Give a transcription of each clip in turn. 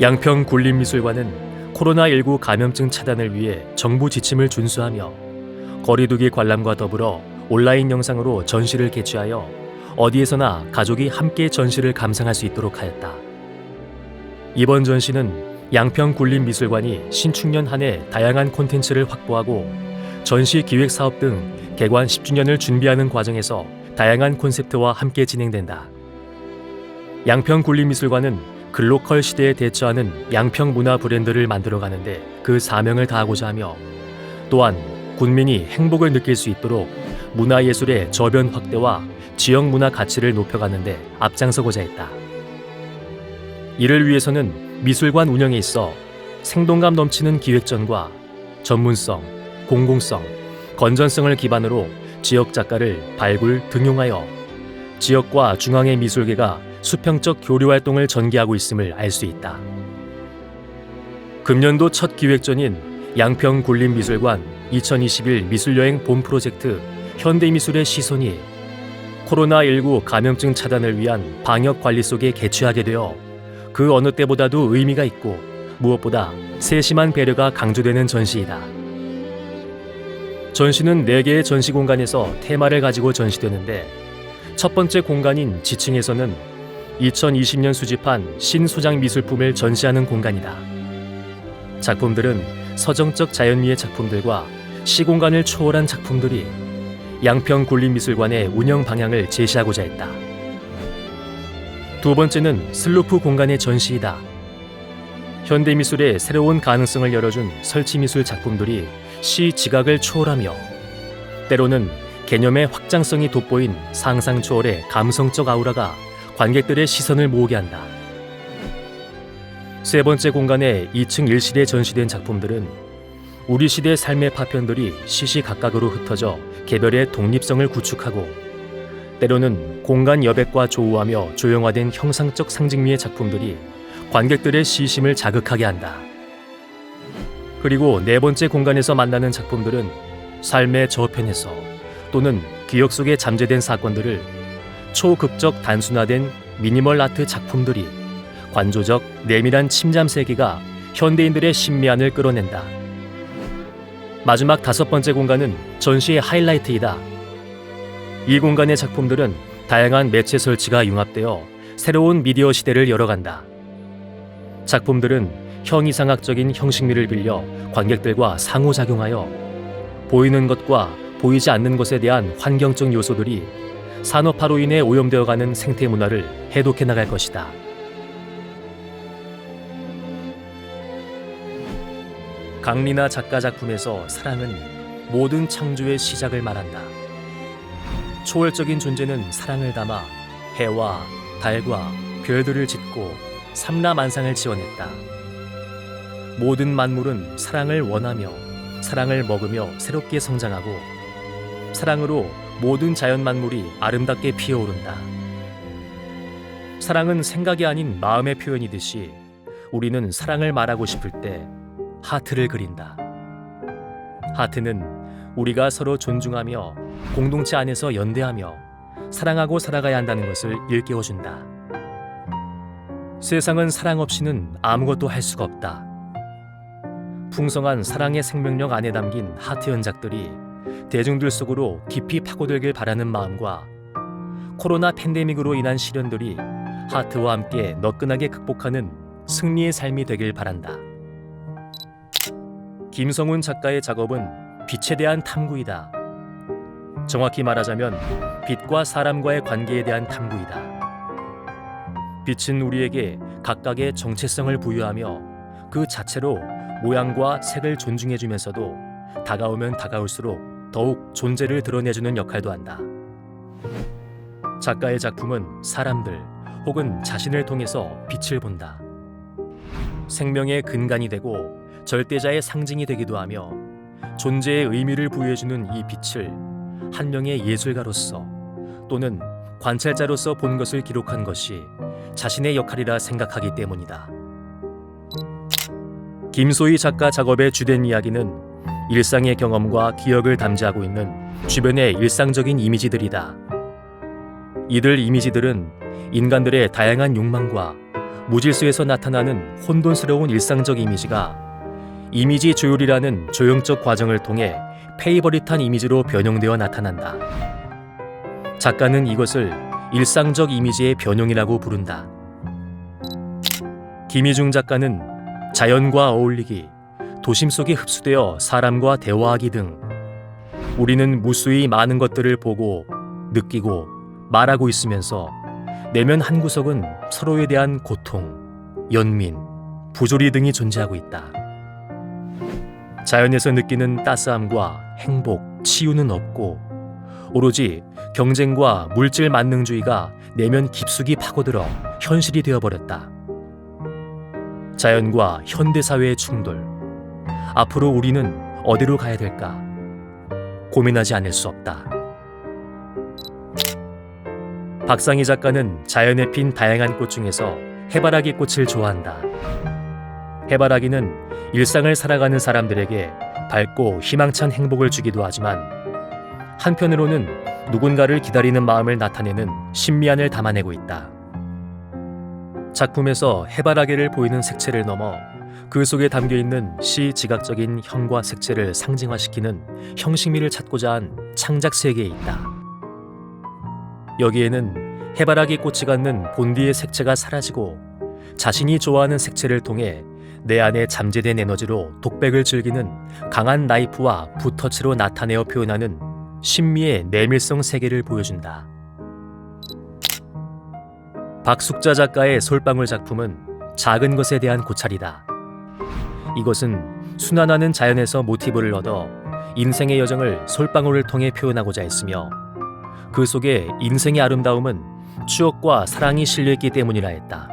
양평 굴림미술관은 코로나19 감염증 차단을 위해 정부 지침을 준수하며 거리두기 관람과 더불어 온라인 영상으로 전시를 개최하여 어디에서나 가족이 함께 전시를 감상할 수 있도록 하였다. 이번 전시는 양평 굴림미술관이 신축년 한 해 다양한 콘텐츠를 확보하고 전시 기획 사업 등 개관 10주년을 준비하는 과정에서 다양한 콘셉트와 함께 진행된다. 양평 굴림미술관은 글로컬 시대에 대처하는 양평 문화 브랜드를 만들어 가는데 그 사명을 다하고자 하며 또한 군민이 행복을 느낄 수 있도록 문화예술의 저변 확대와 지역 문화 가치를 높여가는데 앞장서고자 했다. 이를 위해서는 미술관 운영에 있어 생동감 넘치는 기획전과 전문성, 공공성, 건전성을 기반으로 지역 작가를 발굴, 등용하여 지역과 중앙의 미술계가 수평적 교류 활동을 전개하고 있음을 알 수 있다. 금년도 첫 기획전인 양평 굴림미술관 2021 미술여행 본 프로젝트 현대미술의 시선이 코로나19 감염증 차단을 위한 방역 관리 속에 개최하게 되어 그 어느 때보다도 의미가 있고 무엇보다 세심한 배려가 강조되는 전시이다. 전시는 4개의 전시 공간에서 테마를 가지고 전시되는데 첫 번째 공간인 지층에서는 2020년 수집한 신소장 미술품을 전시하는 공간이다. 작품들은 서정적 자연미의 작품들과 시공간을 초월한 작품들이 양평 굴림미술관의 운영 방향을 제시하고자 했다. 두 번째는 슬로프 공간의 전시이다. 현대미술의 새로운 가능성을 열어준 설치미술 작품들이 시 지각을 초월하며 때로는 개념의 확장성이 돋보인 상상 초월의 감성적 아우라가 관객들의 시선을 모으게 한다. 세 번째 공간의 2층 1실에 전시된 작품들은 우리 시대 삶의 파편들이 시시각각으로 흩어져 개별의 독립성을 구축하고 때로는 공간 여백과 조우하며 조형화된 형상적 상징미의 작품들이 관객들의 시심을 자극하게 한다. 그리고 네 번째 공간에서 만나는 작품들은 삶의 저편에서 또는 기억 속에 잠재된 사건들을 초극적 단순화된 미니멀 아트 작품들이 관조적 내밀한 침잠 세계가 현대인들의 심미안을 끌어낸다. 마지막 다섯 번째 공간은 전시의 하이라이트이다. 이 공간의 작품들은 다양한 매체 설치가 융합되어 새로운 미디어 시대를 열어간다. 작품들은 형이상학적인 형식미를 빌려 관객들과 상호작용하여 보이는 것과 보이지 않는 것에 대한 환경적 요소들이 산업화로 인해 오염되어가는 생태 문화를 해독해 나갈 것이다. 강리나 작가 작품에서 사랑은 모든 창조의 시작을 말한다. 초월적인 존재는 사랑을 담아 해와 달과 별들을 짓고 삼라만상을 지어냈다. 모든 만물은 사랑을 원하며 사랑을 먹으며 새롭게 성장하고 사랑으로 모든 자연 만물이 아름답게 피어오른다. 사랑은 생각이 아닌 마음의 표현이듯이 우리는 사랑을 말하고 싶을 때 하트를 그린다. 하트는 우리가 서로 존중하며 공동체 안에서 연대하며 사랑하고 살아가야 한다는 것을 일깨워준다. 세상은 사랑 없이는 아무것도 할 수가 없다. 풍성한 사랑의 생명력 안에 담긴 하트 연작들이 대중들 속으로 깊이 파고들길 바라는 마음과 코로나 팬데믹으로 인한 시련들이 하트와 함께 너끈하게 극복하는 승리의 삶이 되길 바란다. 김성훈 작가의 작업은 빛에 대한 탐구이다. 정확히 말하자면 빛과 사람과의 관계에 대한 탐구이다. 빛은 우리에게 각각의 정체성을 부여하며 그 자체로 모양과 색을 존중해주면서도 다가오면 다가올수록 더욱 존재를 드러내주는 역할도 한다. 작가의 작품은 사람들 혹은 자신을 통해서 빛을 본다. 생명의 근간이 되고 절대자의 상징이 되기도 하며 존재의 의미를 부여해주는 이 빛을 한 명의 예술가로서 또는 관찰자로서 본 것을 기록한 것이 자신의 역할이라 생각하기 때문이다. 김소희 작가 작업의 주된 이야기는 일상의 경험과 기억을 담지하고 있는 주변의 일상적인 이미지들이다. 이들 이미지들은 인간들의 다양한 욕망과 무질서에서 나타나는 혼돈스러운 일상적 이미지가 이미지 조율이라는 조형적 과정을 통해 페이버릿한 이미지로 변형되어 나타난다. 작가는 이것을 일상적 이미지의 변형이라고 부른다. 김희중 작가는 자연과 어울리기, 도심 속에 흡수되어 사람과 대화하기 등 우리는 무수히 많은 것들을 보고 느끼고 말하고 있으면서 내면 한 구석은 서로에 대한 고통, 연민, 부조리 등이 존재하고 있다. 자연에서 느끼는 따스함과 행복, 치유는 없고 오로지 경쟁과 물질 만능주의가 내면 깊숙이 파고들어 현실이 되어버렸다. 자연과 현대사회의 충돌. 앞으로 우리는 어디로 가야 될까? 고민하지 않을 수 없다. 박상희 작가는 자연에 핀 다양한 꽃 중에서 해바라기 꽃을 좋아한다. 해바라기는 일상을 살아가는 사람들에게 밝고 희망찬 행복을 주기도 하지만 한편으로는 누군가를 기다리는 마음을 나타내는 신미안을 담아내고 있다. 작품에서 해바라기를 보이는 색채를 넘어 그 속에 담겨 있는 시 지각적인 형과 색채를 상징화시키는 형식미를 찾고자 한 창작 세계에 있다. 여기에는 해바라기 꽃이 갖는 본디의 색채가 사라지고 자신이 좋아하는 색채를 통해 내 안에 잠재된 에너지로 독백을 즐기는 강한 나이프와 붓터치로 나타내어 표현하는 신미의 내밀성 세계를 보여준다. 박숙자 작가의 솔방울 작품은 작은 것에 대한 고찰이다. 이것은 순환하는 자연에서 모티브를 얻어 인생의 여정을 솔방울을 통해 표현하고자 했으며 그 속에 인생의 아름다움은 추억과 사랑이 실려있기 때문이라 했다.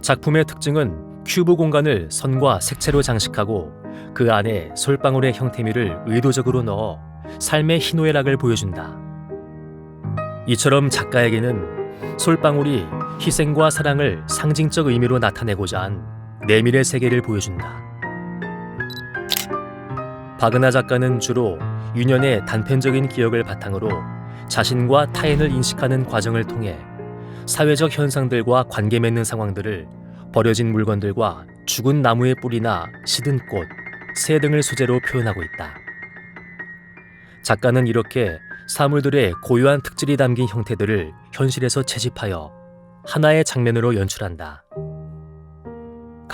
작품의 특징은 큐브 공간을 선과 색채로 장식하고 그 안에 솔방울의 형태미를 의도적으로 넣어 삶의 희노애락을 보여준다. 이처럼 작가에게는 솔방울이 희생과 사랑을 상징적 의미로 나타내고자 한 내밀의 세계를 보여준다. 바그나 작가는 주로 유년의 단편적인 기억을 바탕으로 자신과 타인을 인식하는 과정을 통해 사회적 현상들과 관계 맺는 상황들을 버려진 물건들과 죽은 나무의 뿌리나 시든 꽃, 새 등을 소재로 표현하고 있다. 작가는 이렇게 사물들의 고유한 특질이 담긴 형태들을 현실에서 채집하여 하나의 장면으로 연출한다.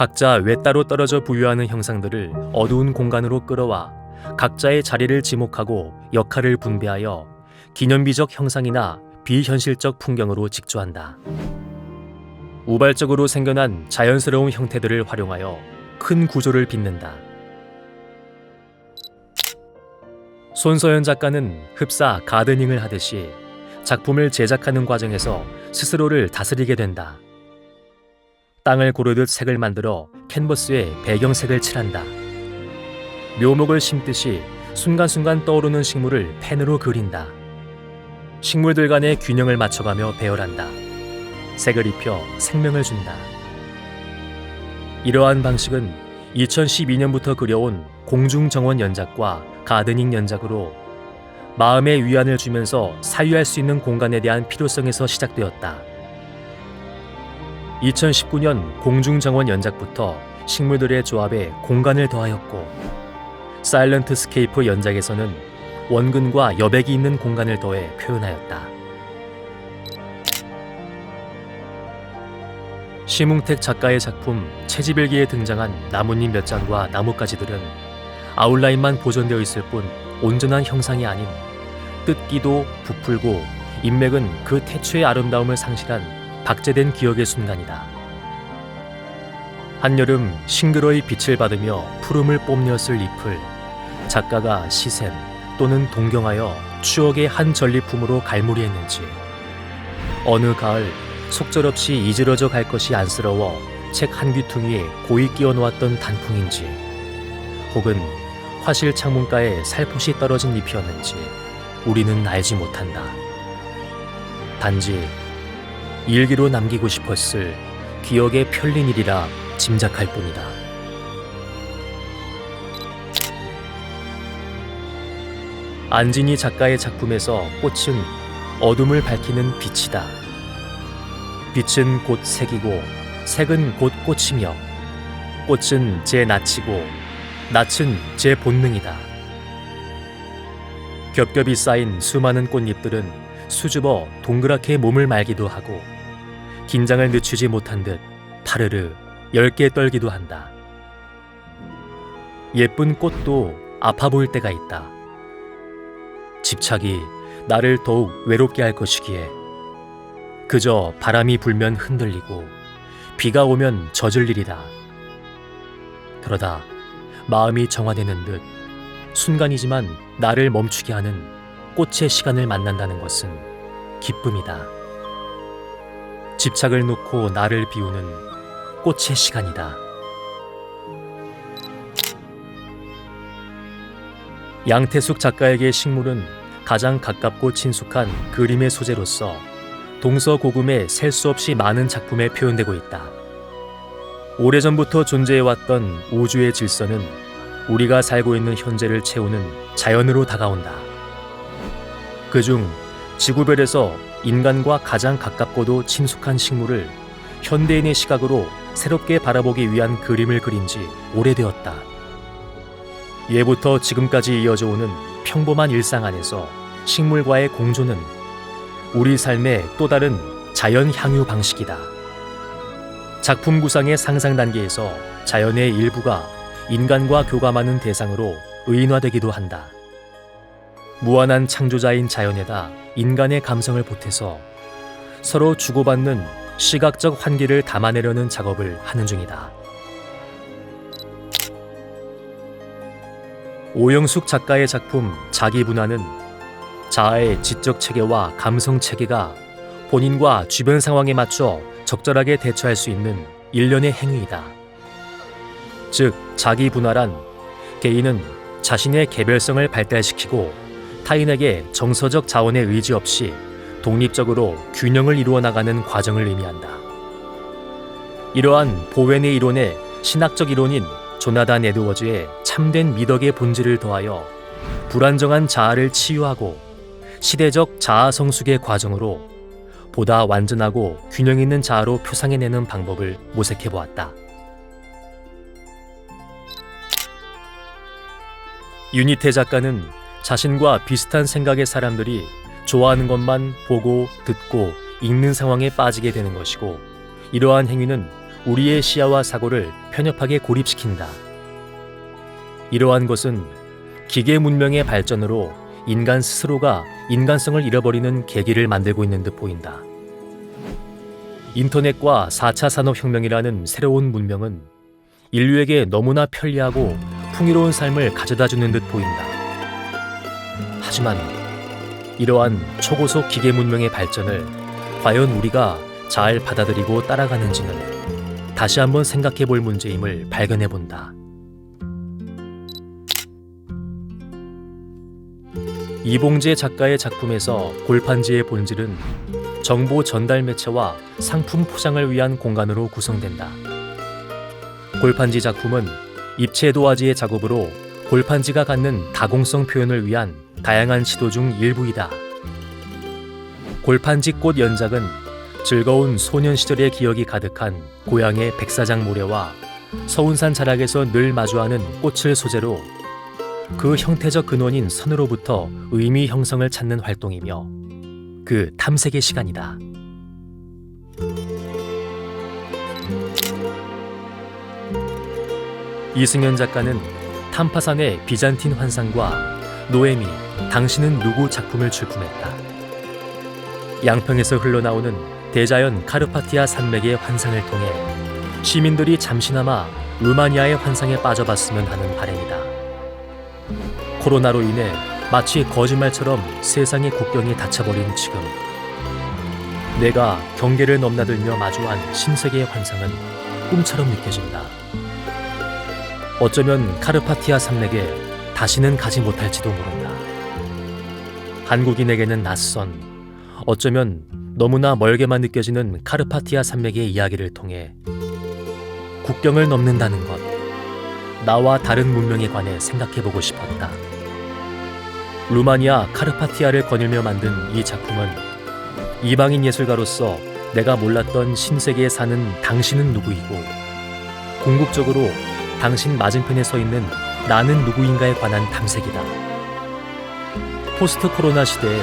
각자 외따로 떨어져 부유하는 형상들을 어두운 공간으로 끌어와 각자의 자리를 지목하고 역할을 분배하여 기념비적 형상이나 비현실적 풍경으로 직조한다. 우발적으로 생겨난 자연스러운 형태들을 활용하여 큰 구조를 빚는다. 손서연 작가는 흡사 가드닝을 하듯이 작품을 제작하는 과정에서 스스로를 다스리게 된다. 땅을 고르듯 색을 만들어 캔버스에 배경색을 칠한다. 묘목을 심듯이 순간순간 떠오르는 식물을 펜으로 그린다. 식물들 간의 균형을 맞춰가며 배열한다. 색을 입혀 생명을 준다. 이러한 방식은 2012년부터 그려온 공중정원 연작과 가드닝 연작으로 마음의 위안을 주면서 사유할 수 있는 공간에 대한 필요성에서 시작되었다. 2019년 공중정원 연작부터 식물들의 조합에 공간을 더하였고 사일런트 스케이프 연작에서는 원근과 여백이 있는 공간을 더해 표현하였다. 시뭉택 작가의 작품 채집일기에 등장한 나뭇잎 몇 장과 나뭇가지들은 아웃라인만 보존되어 있을 뿐 온전한 형상이 아닌 뜯기도 부풀고 인맥은 그 태초의 아름다움을 상실한 박제된 기억의 순간이다. 한여름 싱그러이 빛을 받으며 푸름을 뽐냈을 잎을 작가가 시샘 또는 동경하여 추억의 한 전리품으로 갈무리했는지 어느 가을 속절없이 이지러져 갈 것이 안쓰러워 책 한 귀퉁이에 고이 끼워 놓았던 단풍인지 혹은 화실 창문가에 살포시 떨어진 잎이었는지 우리는 알지 못한다. 단지 일기로 남기고 싶었을 기억의 편린 일이라 짐작할 뿐이다. 안진이 작가의 작품에서 꽃은 어둠을 밝히는 빛이다. 빛은 곧 색이고 색은 곧 꽃이며 꽃은 제 낯이고 낯은 제 본능이다. 겹겹이 쌓인 수많은 꽃잎들은 수줍어 동그랗게 몸을 말기도 하고 긴장을 늦추지 못한 듯 파르르 열개 떨기도 한다. 예쁜 꽃도 아파 보일 때가 있다. 집착이 나를 더욱 외롭게 할 것이기에 그저 바람이 불면 흔들리고 비가 오면 젖을 일이다. 그러다 마음이 정화되는 듯 순간이지만 나를 멈추게 하는 꽃의 시간을 만난다는 것은 기쁨이다. 집착을 놓고 나를 비우는 꽃의 시간이다. 양태숙 작가에게 식물은 가장 가깝고 친숙한 그림의 소재로서 동서 고금의 셀수 없이 많은 작품에 표현되고 있다. 오래전부터 존재해왔던 우주의 질서는 우리가 살고 있는 현재를 채우는 자연으로 다가온다. 그중 지구별에서 인간과 가장 가깝고도 친숙한 식물을 현대인의 시각으로 새롭게 바라보기 위한 그림을 그린 지 오래되었다. 예부터 지금까지 이어져 오는 평범한 일상 안에서 식물과의 공존은 우리 삶의 또 다른 자연 향유 방식이다. 작품 구상의 상상 단계에서 자연의 일부가 인간과 교감하는 대상으로 의인화되기도 한다. 무한한 창조자인 자연에다 인간의 감성을 보태서 서로 주고받는 시각적 환기를 담아내려는 작업을 하는 중이다. 오영숙 작가의 작품 자기 분화는 자아의 지적 체계와 감성 체계가 본인과 주변 상황에 맞춰 적절하게 대처할 수 있는 일련의 행위이다. 즉, 자기 분화란 개인은 자신의 개별성을 발달시키고 타인에게 정서적 자원의 의지 없이 독립적으로 균형을 이루어 나가는 과정을 의미한다. 이러한 보웬의 이론의 신학적 이론인 조나단 에드워즈의 참된 미덕의 본질을 더하여 불안정한 자아를 치유하고 시대적 자아 성숙의 과정으로 보다 완전하고 균형 있는 자아로 표상해내는 방법을 모색해 보았다. 유니테 작가는 자신과 비슷한 생각의 사람들이 좋아하는 것만 보고 듣고 읽는 상황에 빠지게 되는 것이고 이러한 행위는 우리의 시야와 사고를 편협하게 고립시킨다. 이러한 것은 기계 문명의 발전으로 인간 스스로가 인간성을 잃어버리는 계기를 만들고 있는 듯 보인다. 인터넷과 4차 산업혁명이라는 새로운 문명은 인류에게 너무나 편리하고 풍요로운 삶을 가져다 주는 듯 보인다. 하지만 이러한 초고속 기계 문명의 발전을 과연 우리가 잘 받아들이고 따라가는지는 다시 한번 생각해 볼 문제임을 발견해 본다. 이봉재 작가의 작품에서 골판지의 본질은 정보 전달 매체와 상품 포장을 위한 공간으로 구성된다. 골판지 작품은 입체 도화지의 작업으로 골판지가 갖는 다공성 표현을 위한 다양한 시도 중 일부이다. 골판지 꽃 연작은 즐거운 소년 시절의 기억이 가득한 고향의 백사장 모래와 서운산 자락에서 늘 마주하는 꽃을 소재로 그 형태적 근원인 선으로부터 의미 형성을 찾는 활동이며 그 탐색의 시간이다. 이승현 작가는 탐파산의 비잔틴 환상과 노에미 당신은 누구 작품을 출품했다. 양평에서 흘러나오는 대자연 카르파티아 산맥의 환상을 통해 시민들이 잠시나마 루마니아의 환상에 빠져봤으면 하는 바람이다. 코로나로 인해 마치 거짓말처럼 세상의 국경이 닫혀버린 지금 내가 경계를 넘나들며 마주한 신세계의 환상은 꿈처럼 느껴진다. 어쩌면 카르파티아 산맥에 다시는 가지 못할지도 모른다. 한국인에게는 낯선, 어쩌면 너무나 멀게만 느껴지는 카르파티아 산맥의 이야기를 통해 국경을 넘는다는 것, 나와 다른 문명에 관해 생각해보고 싶었다. 루마니아 카르파티아를 거닐며 만든 이 작품은 이방인 예술가로서 내가 몰랐던 신세계에 사는 당신은 누구이고 궁극적으로 당신 맞은편에 서 있는 나는 누구인가에 관한 탐색이다. 포스트 코로나 시대에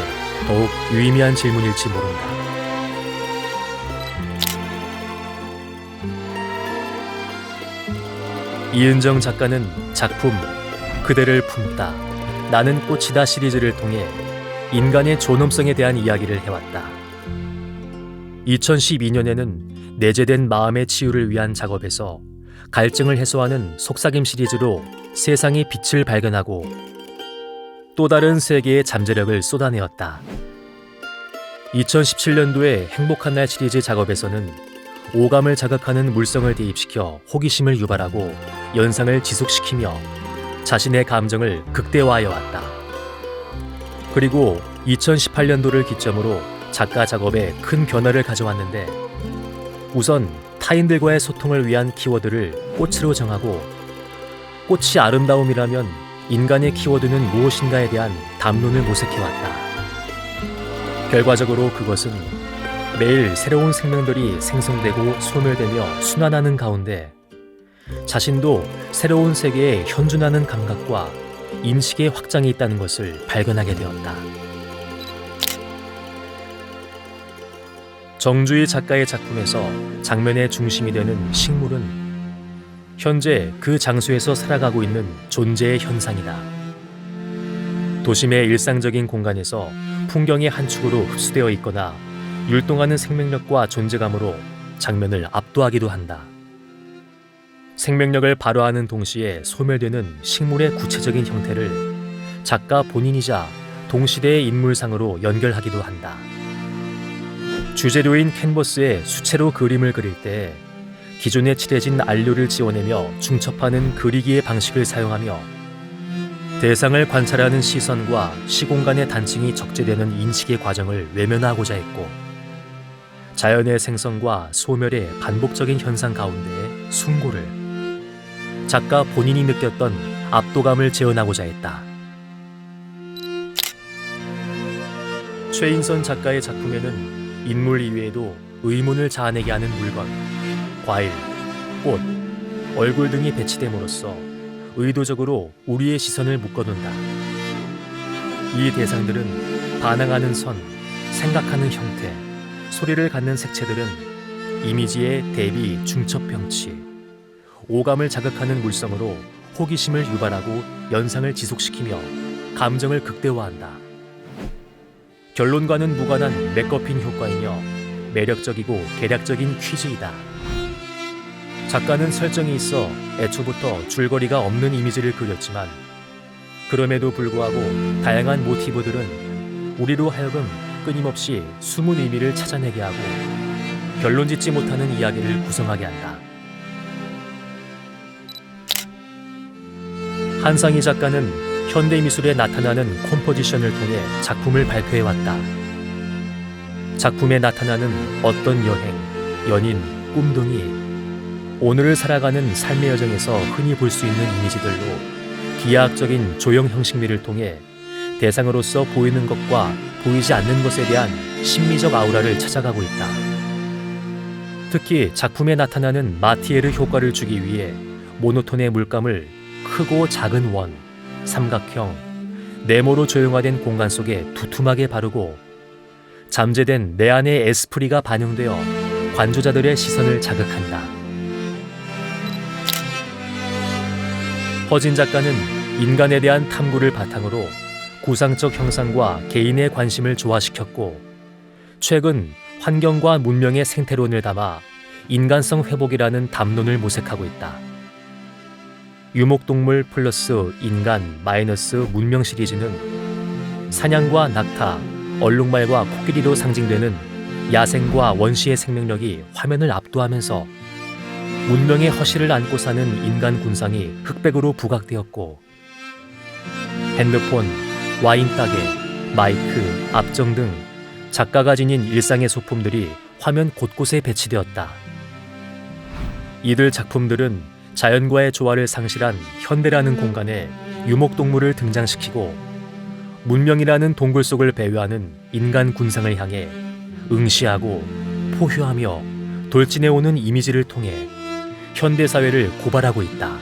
더욱 유의미한 질문일지 모른다. 이은정 작가는 작품 그대를 품다 나는 꽃이다 시리즈를 통해 인간의 존엄성에 대한 이야기를 해왔다. 2012년에는 내재된 마음의 치유를 위한 작업에서 갈증을 해소하는 속삭임 시리즈로 세상의 빛을 발견하고 또 다른 세계의 잠재력을 쏟아내었다. 2017년도에 행복한 날 시리즈 작업에서는 오감을 자극하는 물성을 대입시켜 호기심을 유발하고 연상을 지속시키며 자신의 감정을 극대화하여 왔다. 그리고 2018년도를 기점으로 작가 작업에 큰 변화를 가져왔는데 우선 타인들과의 소통을 위한 키워드를 꽃으로 정하고 꽃이 아름다움이라면 인간의 키워드는 무엇인가에 대한 담론을 모색해왔다. 결과적으로 그것은 매일 새로운 생명들이 생성되고 소멸되며 순환하는 가운데 자신도 새로운 세계에 현존하는 감각과 인식의 확장이 있다는 것을 발견하게 되었다. 정주희 작가의 작품에서 장면의 중심이 되는 식물은 현재 그 장소에서 살아가고 있는 존재의 현상이다. 도심의 일상적인 공간에서 풍경의 한 축으로 흡수되어 있거나 율동하는 생명력과 존재감으로 장면을 압도하기도 한다. 생명력을 발화하는 동시에 소멸되는 식물의 구체적인 형태를 작가 본인이자 동시대의 인물상으로 연결하기도 한다. 주재료인 캔버스에 수채로 그림을 그릴 때 기존에 칠해진 안료를 지워내며 중첩하는 그리기의 방식을 사용하며 대상을 관찰하는 시선과 시공간의 단층이 적재되는 인식의 과정을 외면하고자 했고 자연의 생성과 소멸의 반복적인 현상 가운데의 숭고를 작가 본인이 느꼈던 압도감을 재현하고자 했다. 최인선 작가의 작품에는 인물 이외에도 의문을 자아내게 하는 물건, 과일, 꽃, 얼굴 등이 배치됨으로써 의도적으로 우리의 시선을 묶어둔다. 이 대상들은 반항하는 선, 생각하는 형태, 소리를 갖는 색채들은 이미지의 대비 중첩 병치, 오감을 자극하는 물성으로 호기심을 유발하고 연상을 지속시키며 감정을 극대화한다. 결론과는 무관한 맥거핀 효과이며 매력적이고 개략적인 퀴즈이다. 작가는 설정이 있어 애초부터 줄거리가 없는 이미지를 그렸지만 그럼에도 불구하고 다양한 모티브들은 우리로 하여금 끊임없이 숨은 의미를 찾아내게 하고 결론 짓지 못하는 이야기를 구성하게 한다. 한상희 작가는 현대 미술에 나타나는 컴포지션을 통해 작품을 발표해 왔다. 작품에 나타나는 어떤 여행, 연인, 꿈 등이 오늘을 살아가는 삶의 여정에서 흔히 볼 수 있는 이미지들로 기하학적인 조형 형식미를 통해 대상으로서 보이는 것과 보이지 않는 것에 대한 심미적 아우라를 찾아가고 있다. 특히 작품에 나타나는 마티에르 효과를 주기 위해 모노톤의 물감을 크고 작은 원, 삼각형, 네모로 조형화된 공간 속에 두툼하게 바르고 잠재된 내 안의 에스프리가 반영되어 관조자들의 시선을 자극한다. 허진 작가는 인간에 대한 탐구를 바탕으로 구상적 형상과 개인의 관심을 조화시켰고 최근 환경과 문명의 생태론을 담아 인간성 회복이라는 담론을 모색하고 있다. 유목동물 플러스 인간 마이너스 문명 시리즈는 사냥과 낙타, 얼룩말과 코끼리로 상징되는 야생과 원시의 생명력이 화면을 압도하면서 문명의 허실을 안고 사는 인간 군상이 흑백으로 부각되었고 핸드폰, 와인 가게, 마이크, 압정 등 작가가 지닌 일상의 소품들이 화면 곳곳에 배치되었다. 이들 작품들은 자연과의 조화를 상실한 현대라는 공간에 유목동물을 등장시키고 문명이라는 동굴 속을 배회하는 인간 군상을 향해 응시하고 포효하며 돌진해 오는 이미지를 통해 현대 사회를 고발하고 있다.